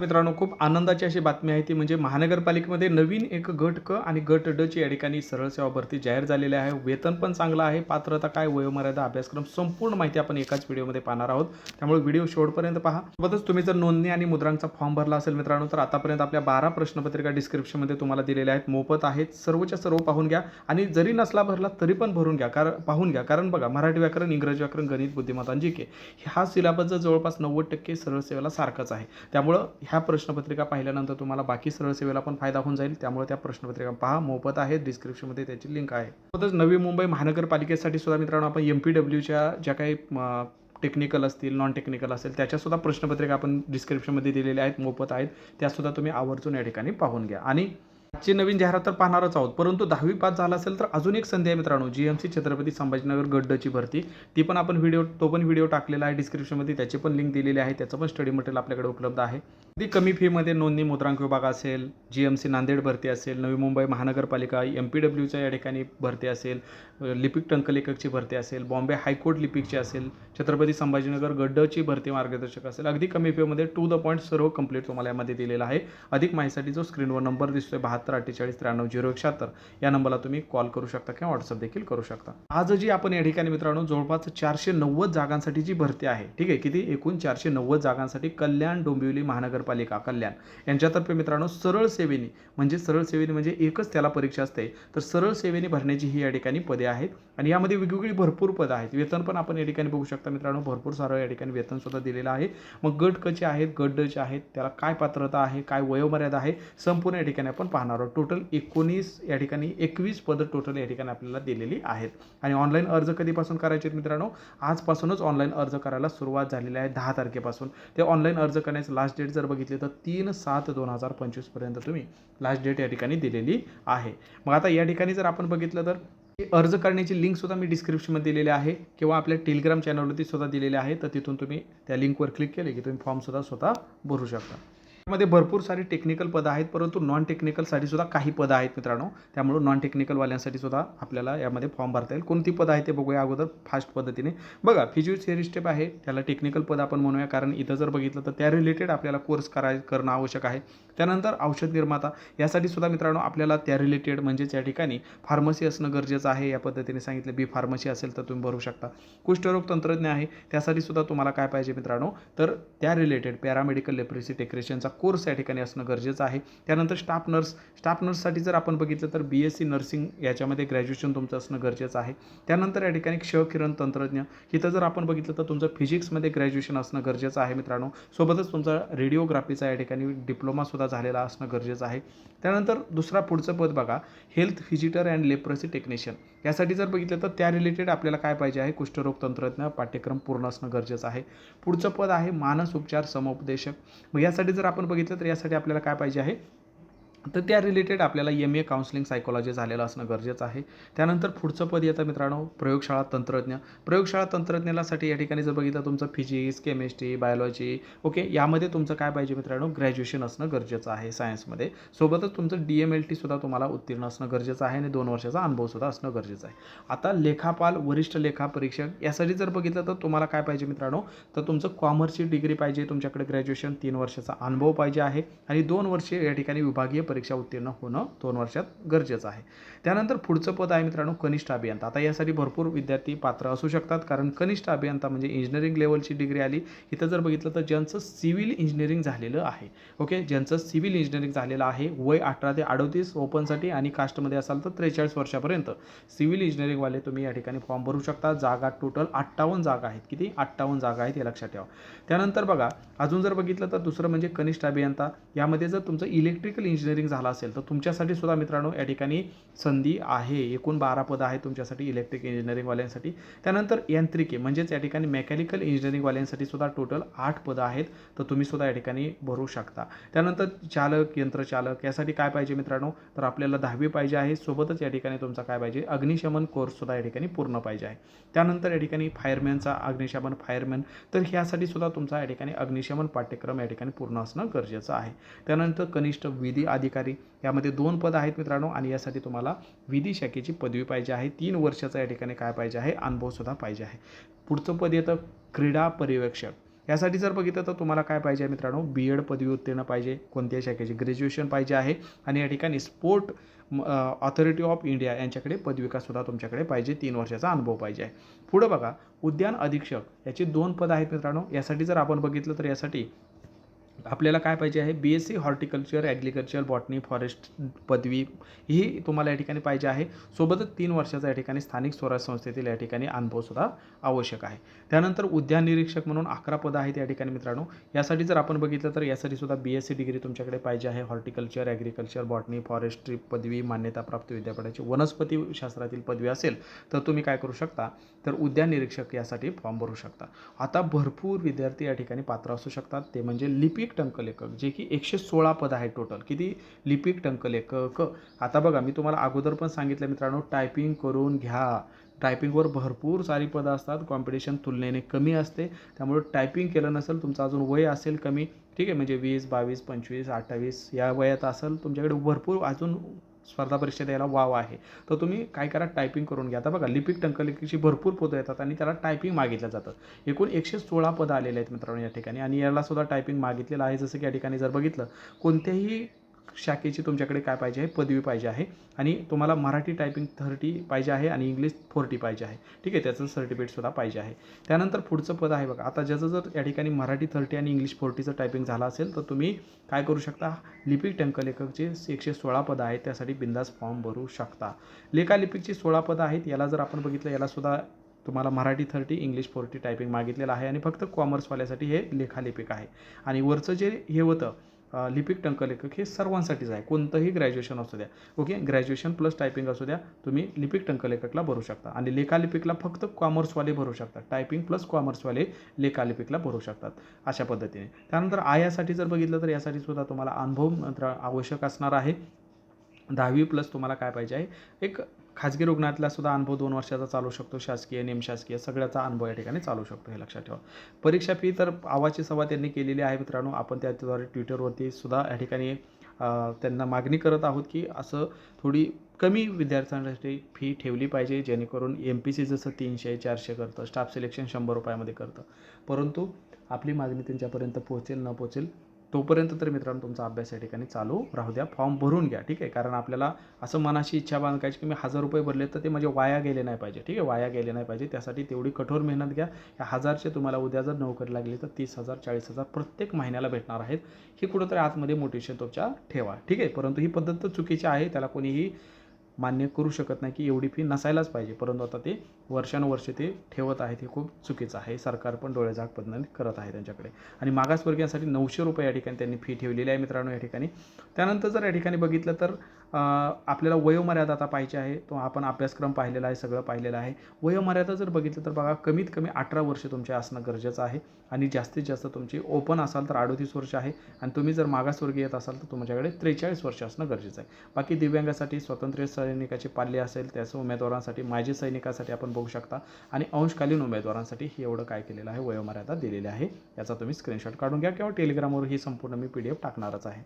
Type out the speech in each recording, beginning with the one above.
मित्रांनो खूप आनंदाची अशी बातमी आहे ती म्हणजे महानगरपालिकेमध्ये नवीन एक गट क आणि गट ड ची या ठिकाणी सरळ सेवा भरती जाहीर झालेली आहे. वेतन पण चांगलं आहे. पात्रता काय वयोमर्यादा अभ्यासक्रम संपूर्ण माहिती आपण एकाच व्हिडिओमध्ये पाहणार आहोत. त्यामुळे व्हिडिओ शेवटपर्यंत पहा. सोबतच तुम्ही जर नोंदणी आणि मुद्रांचा फॉर्म भरला असेल मित्रांनो तर आतापर्यंत आपल्या बारा प्रश्नपत्रिका डिस्क्रिप्शनमध्ये तुम्हाला दिलेल्या आहेत. मोफत आहेत. सर्वच्या सर्व पाहून घ्या आणि जरी नसला भरला तरी पण भरून घ्या. कारण पाहून घ्या. कारण बघा मराठी व्याकरण इंग्रजी व्याकरण गणित बुद्धिमत्ता जी के हा सिलेबस जर जवळपास नव्वद टक्के सरळ सेवेला सारखाच आहे. त्यामुळं ह्या प्रश्नपत्रिका पाहिल्यानंतर तुम्हाला बाकी सरळ सेवेला पण फायदा होऊन जाईल. त्यामुळे त्या प्रश्नपत्रिका पहा. मोफत आहे. डिस्क्रिप्शनमध्ये त्याची लिंक आहे. सोबतच नवी मुंबई महानगरपालिकेसाठी सुद्धा मित्रांनो आपण एम पी डब्ल्यूच्या ज्या काही टेक्निकल असतील नॉन टेक्निकल असेल त्याच्यासुद्धा प्रश्नपत्रिका आपण डिस्क्रिप्शनमध्ये दिलेल्या आहेत. मोफत आहेत. त्यासुद्धा तुम्ही आवर्जून या ठिकाणी पाहून घ्या. आणि आजची नवीन जाहिरात तर पाहणारच आहोत. परंतु दहावी पास झाला असेल तर अजून एक संधी आहे मित्रांनो. G M C Chhatrapati Sambhajinagar गड्डची भरती. ती पण आपण व्हिडिओ तो पण व्हिडिओ टाकलेला आहे डिस्क्रिप्शनमध्ये त्याची पण लिंक दिलेली आहे. त्याचं पण स्टडी मटेरियल आपल्याकडे उपलब्ध आहे. अगदी कमी फीमध्ये नोंदणी मुद्रांक विभाग असेल जी एम सी नांदेड भरती असेल नवी मुंबई महानगरपालिका एम पी डब्ल्यूच्या या ठिकाणी भरती असेल लिपिक टंकलेखकची भरती असेल बॉम्बे हायकोर्ट लिपिकची असेल छत्रपती संभाजीनगर गड्डची भरती मार्गदर्शक असेल अगदी कमी फीमध्ये टू द पॉईंट सर्व कंप्लीट तुम्हाला यामध्ये दिलेला आहे. अधिक माहितीसाठी जो स्क्रीनवर नंबर दिसतोय बहात्तर अठ्ठेचाळीस त्र्याण्णव झिरो एकशहात्तर या नंबरला तुम्ही कॉल करू शकता किंवा व्हॉट्सअप देखील करू शकता. आज जी आपण या ठिकाणी मित्रांनो जवळपास चारशे नव्वद जागांसाठी जी भरती आहे ठीक आहे किती? एकूण चारशे नव्वद जागांसाठी कल्याण डोंबिवली महानगर महानगरपालिका कल्याण. यांच्यातर्फे मित्रांनो सरळ सेवेने म्हणजे सरळ सेवेने म्हणजे एकच त्याला परीक्षा असते. तर सरळ सेवेने भरण्याची ही या ठिकाणी पदे आहेत. आणि यामध्ये वेगवेगळी भरपूर पदं आहेत. वेतन पण आपण या ठिकाणी बघू शकता मित्रांनो भरपूर सारं या ठिकाणी वेतन सुद्धा दिलेलं आहे. मग गट कचे आहेत गट डचे आहेत त्याला काय पात्रता आहे काय वयोमर्यादा आहे संपूर्ण या ठिकाणी आपण पाहणार आहोत. टोटल एकोणीस या ठिकाणी एकवीस पदं टोटल या ठिकाणी आपल्याला दिलेली आहेत. आणि ऑनलाईन अर्ज कधीपासून करायचे आहेत मित्रांनो? आजपासूनच ऑनलाईन अर्ज करायला सुरुवात झालेली आहे दहा तारखेपासून. ते ऑनलाईन अर्ज करण्याचं लास्ट डेट जर बघितलं तर तीन सात दोन हजार पंचवीसपर्यंत तुम्ही लास्ट डेट या ठिकाणी दिलेली आहे. मग आता या ठिकाणी जर आपण बघितलं तर अर्ज करण्याची लिंक सुद्धा मी डिस्क्रिप्शनमध्ये दिलेली आहे किंवा आपल्या टेलिग्राम चॅनलवरती सुद्धा दिलेली आहे. तर तिथून तुम्ही त्या लिंकवर क्लिक केले की तुम्ही फॉर्मसुद्धा स्वतः भरू शकता. यामध्ये भरपूर सारी टेक्निकल पदं आहेत परंतु नॉन टेक्निकलसाठी सुद्धा काही पदं आहेत मित्रांनो. त्यामुळे नॉन टेक्निकलवाल्यांसाठी सुद्धा आपल्याला यामध्ये फॉर्म भरता येईल. कोणती पदं आहे ते बघूया अगोदर फास्ट पद्धतीने. बघा फिजिओथेरी स्टेप आहे. त्याला टेक्निकल पद आपण म्हणूया कारण इथं जर बघितलं तर त्या रिलेटेड आपल्याला कोर्स कराय करणं आवश्यक आहे. त्यानंतर औषध निर्माता. यासाठी सुद्धा मित्रांनो आपल्याला त्या रिलेटेड म्हणजेच या ठिकाणी फार्मसी असणं गरजेचं आहे. या पद्धतीने सांगितलं बी फार्मसी असेल तर तुम्ही भरू शकता. कुष्ठरोग तंत्रज्ञ आहे. त्यासाठी सुद्धा तुम्हाला काय पाहिजे मित्रांनो? तर त्या रिलेटेड पॅरामेडिकल लेप्रेसी टेक्रेशनचा कोर्स या ठिकाणी असणं गरजेचं आहे. त्यानंतर स्टाफ नर्स. स्टाफ नर्ससाठी जर आपण बघितलं तर बी एस सी नर्सिंग याच्यामध्ये ग्रॅज्युएशन तुमचं असणं गरजेचं आहे. त्यानंतर या ठिकाणी क्षकिरण तंत्रज्ञ. इथं जर आपण बघितलं तर तुमचं फिजिक्समध्ये ग्रॅज्युएशन असणं गरजेचं आहे मित्रांनो. सोबतच तुमचा रेडिओग्राफीचा या ठिकाणी डिप्लोमासुद्धा झालेला असणं गरजेचं आहे. त्यानंतर दुसरा पुढचं पद बघा. Health visitor and leprosy technician. यासाठी जर बघितलं तर त्या रिलेटेड आपल्याला काय पाहिजे आहे? कुष्ठरोग तंत्रज्ञ पाठ्यक्रम पूर्ण असणं गरजेचं आहे. पुढचं पद आहे मानस उपचार समुपदेशक. मग यासाठी जर आपण बघितलं तर यासाठी आपल्याला काय पाहिजे आहे? तर त्या रिलेटेड आपल्याला एम ए काउन्सिलिंग सायकोलॉजी झालेलं असणं गरजेचं आहे. त्यानंतर पुढचं पद येतं मित्रांनो प्रयोगशाळा तंत्रज्ञ. प्रयोगशाळा तंत्रज्ञानासाठी या ठिकाणी जर बघितलं तुमचं फिजिक्स केमिस्ट्री बायोलॉजी ओके यामध्ये तुमचं काय पाहिजे मित्रांनो? ग्रॅज्युएशन असणं गरजेचं आहे सायन्समध्ये सोबतच तुमचं डी एम एल टीसुद्धा तुम्हाला उत्तीर्ण असणं गरजेचं आहे आणि दोन वर्षाचा अनुभवसुद्धा असणं गरजेचं आहे. आता लेखापाल वरिष्ठ लेखा परीक्षक यासाठी जर बघितलं तर तुम्हाला काय पाहिजे मित्रांनो? तर तुमचं कॉमर्सची डिग्री पाहिजे तुमच्याकडे ग्रॅज्युएशन तीन वर्षाचा अनुभव पाहिजे आहे आणि दोन वर्षे या ठिकाणी विभागीय परीक्षा उत्तीर्ण होणं दोन वर्षात गरजेचं आहे. त्यानंतर पुढचं पद आहे मित्रांनो कनिष्ठ अभियंता. आता यासाठी भरपूर विद्यार्थी पात्र असू शकतात कारण कनिष्ठ अभियंता म्हणजे इंजिनिअरिंग लेवलची डिग्री आली. इथं जर बघितलं तर ज्यांचं सिव्हिल इंजिनिअरिंग झालेलं आहे ओके ज्यांचं सिव्हिल इंजिनिअरिंग झालेलं आहे वय अठरा ते अडतीस ओपनसाठी आणि कास्टमध्ये असाल तर त्रेचाळीस वर्षापर्यंत. सिव्हिल इंजिनिअरिंगवाले तुम्ही या ठिकाणी फॉर्म भरू शकता. जागा टोटल अठ्ठावन्न जागा आहेत. किती? अठ्ठावन्न जागा आहेत हे लक्षात ठेवा. त्यानंतर बघा अजून जर बघितलं तर दुसरं म्हणजे कनिष्ठ अभियंता. यामध्ये जर तुमचं इलेक्ट्रिकल इंजिनिअरिंग झालं असेल तर तुमच्यासाठी सुद्धा मित्रांनो या ठिकाणी संधी आहे. एकूण बारा पदं आहेत तुमच्यासाठी इलेक्ट्रिक इंजिनिअरिंगवाल्यांसाठी त्यानंतर यांत्रिकी म्हणजेच या ठिकाणी मेकॅनिकल इंजिनिअरिंगवाल्यांसाठी सुद्धा टोटल आठ पदं आहेत तर तुम्ही सुद्धा या ठिकाणी भरू शकता. त्यानंतर चालक यंत्रचालक यासाठी काय पाहिजे मित्रांनो? तर आपल्याला दहावी पाहिजे आहे. सोबतच या ठिकाणी तुमचा काय पाहिजे? अग्निशमन कोर्ससुद्धा या ठिकाणी पूर्ण पाहिजे आहे. त्यानंतर या ठिकाणी फायरमॅनचा अग्निशमन फायरमॅन तर ह्यासाठी सुद्धा तुमचा या ठिकाणी अग्निशमन पाठ्यक्रम या ठिकाणी पूर्ण असणं गरजेचं आहे. त्यानंतर कनिष्ठ विधी अधिकारी. यामध्ये दोन पद आहेत मित्रांनो आणि यासाठी तुम्हाला विधी शाखेची पदवी पाहिजे आहे. तीन वर्षाचा या ठिकाणी काय पाहिजे आहे? अनुभवसुद्धा पाहिजे आहे. पुढचं पद येतं क्रीडा पर्यवेक्षक. यासाठी जर बघितलं तर तुम्हाला काय पाहिजे आहे मित्रांनो? बी एड पदवी उत्तीर्ण पाहिजे. कोणत्याही शाखेची? ग्रॅज्युएशन पाहिजे आहे. आणि या ठिकाणी स्पोर्ट ऑथॉरिटी ऑफ इंडिया यांच्याकडे पदविकासुद्धा तुमच्याकडे पाहिजे. तीन वर्षाचा अनुभव पाहिजे आहे. पुढं बघा उद्यान अधीक्षक याची दोन पद आहेत मित्रांनो. यासाठी जर आपण बघितलं तर यासाठी आपल्याला काय पाहिजे आहे? B S C horticulture agriculture botany forest पदवी ही तुम्हाला या ठिकाणी पाहिजे आहे. सोबतच तीन वर्षाचा या ठिकाणी स्थानिक स्वराज्य संस्थेतील या ठिकाणी अनुभवसुद्धा आवश्यक आहे. त्यानंतर उद्यान निरीक्षक म्हणून अकरा पदं आहेत या ठिकाणी मित्रांनो. यासाठी जर आपण बघितलं तर यासाठी सुद्धा बी एस सी डिग्री तुमच्याकडे पाहिजे आहे. हॉर्टिकल्चर ॲग्रिकल्चर बॉटनी फॉरेस्ट्री पदवी मान्यताप्राप्त विद्यापीठाची वनस्पती शास्त्रातील पदवी असेल तर तुम्ही काय करू शकता? तर उद्यान निरीक्षक यासाठी फॉर्म भरू शकता. आता भरपूर विद्यार्थी या ठिकाणी पात्र असू शकतात. ते म्हणजे लिपिक टंकलेखक जे की एकशे सोळा पद आहे टोटल किती? लिपिक टंकलेखक. आता बघा मी तुम्हाला अगोदर पण सांगितलं मित्रांनो टायपिंग करून घ्या. टायपिंगवर भरपूर सारी पदं असतात कॉम्पिटिशन तुलनेने कमी असते. त्यामुळे टायपिंग केलं नसेल तुमचं अजून वय असेल कमी. ठीक आहे म्हणजे वीस बावीस पंचवीस अठ्ठावीस या वयात असेल तुमच्याकडे भरपूर अजून स्पर्धा परीक्षेत यायला वाव आहे. तर तुम्ही काय करा टायपिंग करून घ्या. आता बघा लिपिक टंकलिपीची भरपूर पदं येतात आणि त्याला टायपिंग मागितलं जातं. एकूण एकशे सोळा पदं आलेले आहेत मित्रांनो या ठिकाणी आणि याला सुद्धा टायपिंग मागितलेलं आहे. जसं की या ठिकाणी जर बघितलं कोणत्याही शाखेची तुमच्याकडे काय पाहिजे आहे? पदवी पाहिजे आहे. आणि तुम्हाला मराठी टायपिंग थर्टी पाहिजे आहे आणि इंग्लिश फोर्टी पाहिजे आहे. ठीक आहे? त्याचं सर्टिफिकेटसुद्धा पाहिजे आहे. त्यानंतर पुढचं पद आहे बघा. आता ज्याचं जर या ठिकाणी मराठी थर्टी आणि इंग्लिश फोर्टीचं टायपिंग झालं असेल तर तुम्ही काय करू शकता? लिपिक टंकलेखकचे एकशे सोळा पदं आहेत. त्यासाठी बिंदास फॉर्म भरू शकता. लेखालिपिकची सोळा पदं आहेत. याला जर आपण बघितलं यालासुद्धा तुम्हाला Marathi thirty English forty typing मागितलेलं आहे. आणि फक्त कॉमर्सवाल्यासाठी हे लेखालिपिक आहे. आणि वरचं जे हे होतं लिपिक टंकलेखक हे सर्वांसाठीच आहे. कोणतंही ग्रॅज्युएशन असू द्या. ओके? ग्रॅज्युएशन प्लस टायपिंग असू द्या. तुम्ही लिपिक टंकलेखकला भरू शकता. आणि लेखालिपिकला फक्त कॉमर्सवाले भरू शकतात. टायपिंग प्लस कॉमर्सवाले लेखालिपिकला भरू शकतात. अशा पद्धतीने. त्यानंतर आयासाठी जर बघितलं तर यासाठी सुद्धा तुम्हाला अनुभव आवश्यक असणार आहे. दहावी प्लस तुम्हाला काय पाहिजे आहे? एक खाजगी रुग्णातला सुद्धा अनुभव दोन वर्षाचा चालू शकतो. शासकीय निमशासकीय सगळ्याचा अनुभव या ठिकाणी चालू शकतो हे लक्षात ठेवा. परीक्षा फी तर आवाची सभा त्यांनी केलेली आहे मित्रांनो. आपण त्याद्वारे ट्विटरवरती सुद्धा या ठिकाणी त्यांना मागणी करत आहोत की असं थोडी कमी विद्यार्थ्यांसाठी फी ठेवली पाहिजे जेणेकरून एम पी सी जसं तीनशे चारशे करतं स्टाफ सिलेक्शन शंभर रुपयामध्ये करतं. परंतु आपली मागणी त्यांच्यापर्यंत पोहोचेल न पोहोचेल तोपर्यंत तर मित्रांनो तुमचा अभ्यास या ठिकाणी चालू राहू द्या. फॉर्म भरून घ्या ठीक आहे? कारण आपल्याला असं मनाशी इच्छा बांधायची की मी हजार रुपये भरले तर ते म्हणजे वाया गेले नाही पाहिजे ठीक आहे? वाया गेले नाही पाहिजे. त्यासाठी तेवढी कठोर मेहनत घ्या. या हजारचे तुम्हाला उद्या जर नोकरी लागली तर तीस हजार चाळीस हजार प्रत्येक महिन्याला भेटणार आहेत. ही कुठंतरी आतमध्ये मोटिवेशन तुमच्या ठेवा ठीक आहे? परंतु ही पद्धत तर चुकीची आहे त्याला कोणीही मान्य करू शकत नाही की एवढी फी नसायलाच पाहिजे. परंतु आता ते वर्षानुवर्षे ते ठेवत आहेत हे खूप चुकीचं आहे. सरकार पण डोळेझाक पद्धतीने करत आहे त्यांच्याकडे. आणि मागासवर्गीयांसाठी नऊशे रुपये या ठिकाणी त्यांनी फी ठेवलेली आहे मित्रांनो या ठिकाणी. त्यानंतर जर या ठिकाणी बघितलं तर आपल्याला वयोमर्यादा आता पाहिजे आहे. तो आपण अभ्यासक्रम पाहिलेला आहे सगळं पाहिलेलं आहे. वयोमर्यादा जर बघितलं तर बघा कमीत कमी अठरा वर्ष तुमचे असणं गरजेचं आहे. आणि जास्तीत जास्त तुमची ओपन असाल तर अडोतीस वर्ष आहे. आणि तुम्ही जर मागासवर्गीय येत असाल तर तुमच्याकडे त्रेचाळीस वर्ष असणं गरजेचं आहे. बाकी दिव्यांगासाठी स्वतंत्र सैनिकाची पाल्य असेल त्याचं उमेदवारांसाठी माजी सैनिकासाठी आपण बघू शकता. आणि अंशकालीन उमेदवारांसाठी हे एवढं काय केलेलं आहे वयोमर्यादा दिलेली आहे. याचा तुम्ही स्क्रीनशॉट काढून घ्या किंवा टेलिग्रामवर ही संपूर्ण मी पी डी एफ टाकणारच आहे.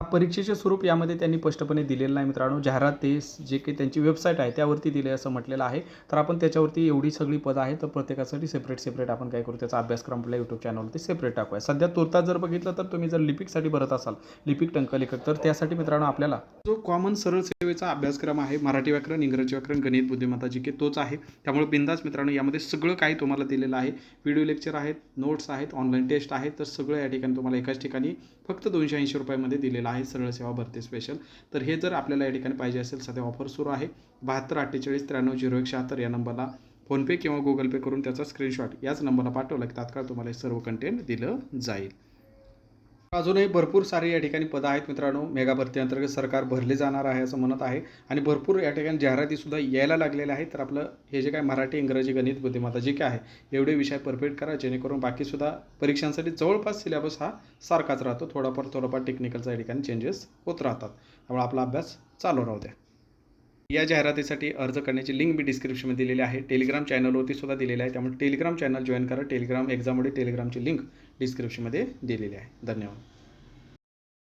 परीक्षेचे स्वरूप यामध्ये त्यांनी स्पष्टपणे दिलेलं नाही मित्रांनो. जाहिरात ते जे काही त्यांची वेबसाईट आहे त्यावरती दिले असं म्हटलेलं आहे. तर आपण त्याच्यावरती एवढी सगळी पदं आहेत तर प्रत्येकासाठी सेपरेट सेपरेट आपण काय करू? त्याचा अभ्यासक्रम आपल्या यूट्यूब चॅनलवरती सेपरेट टाकूया. सध्या तुर्तात जर बघितलं तर तुम्ही जर लिपिकसाठी भरत असाल लिपिक टंकलेखक तर त्यासाठी मित्रांनो आपल्याला जो कॉमन सरळ सेवेचा अभ्यासक्रम आहे मराठी व्याकरण इंग्रजी व्याकरण गणित बुद्धिमत्ता जी की तोच आहे. त्यामुळे बिंदास मित्रांनो यामध्ये सगळं काही तुम्हाला दिलेलं आहे. व्हिडिओ लेक्चर आहेत नोट्स आहेत ऑनलाईन टेस्ट आहेत तर सगळं या ठिकाणी तुम्हाला एकाच ठिकाणी फक्त दोनशे ऐंशी रुपयामध्ये दिलेलं आहे सरळ सेवा भरती स्पेशल तर हे जर आपल्याला या ठिकाणी पाहिजे असेल सध्या ऑफर सुरू आहे. बहात्तर अठ्ठेचाळीस त्र्याण्णव झिरो एक शहात्तर या नंबरला फोनपे किंवा गुगल पे करून त्याचा स्क्रीनशॉट याच नंबरला पाठवला की तात्काळ तुम्हाला हे सर्व कंटेंट दिलं जाईल. अजूनही भरपूर सारे या ठिकाणी पदं आहेत मित्रांनो. मेगा भरती अंतर्गत सरकार भरले जाणार आहे असं म्हणत आहे. आणि भरपूर या ठिकाणी जाहिरातीसुद्धा यायला लागलेल्या आहेत. तर आपलं हे जे काय मराठी इंग्रजी गणित बुद्धिमत्ता जे काय आहे एवढे विषय परफेक्ट करा जेणेकरून बाकीसुद्धा परीक्षांसाठी जवळपास सिलेबस हा सारखाच राहतो. थोडाफार थोडाफार टेक्निकलचा या ठिकाणी चेंजेस होत राहतात. त्यामुळे आपला अभ्यास चालू राहू द्या. या जाहिरातीसाठी अर्ज करण्याची लिंक मी डिस्क्रिप्शनमध्ये दिलेली आहे. टेलिग्राम चॅनलवरती सुद्धा दिलेली आहे. त्यामुळे टेलिग्राम चॅनल जॉईन करा. टेलिग्राम एक्झाममध्ये टेलिग्रामची लिंक डिस्क्रिप्शनमध्ये दिलेली आहे. धन्यवाद.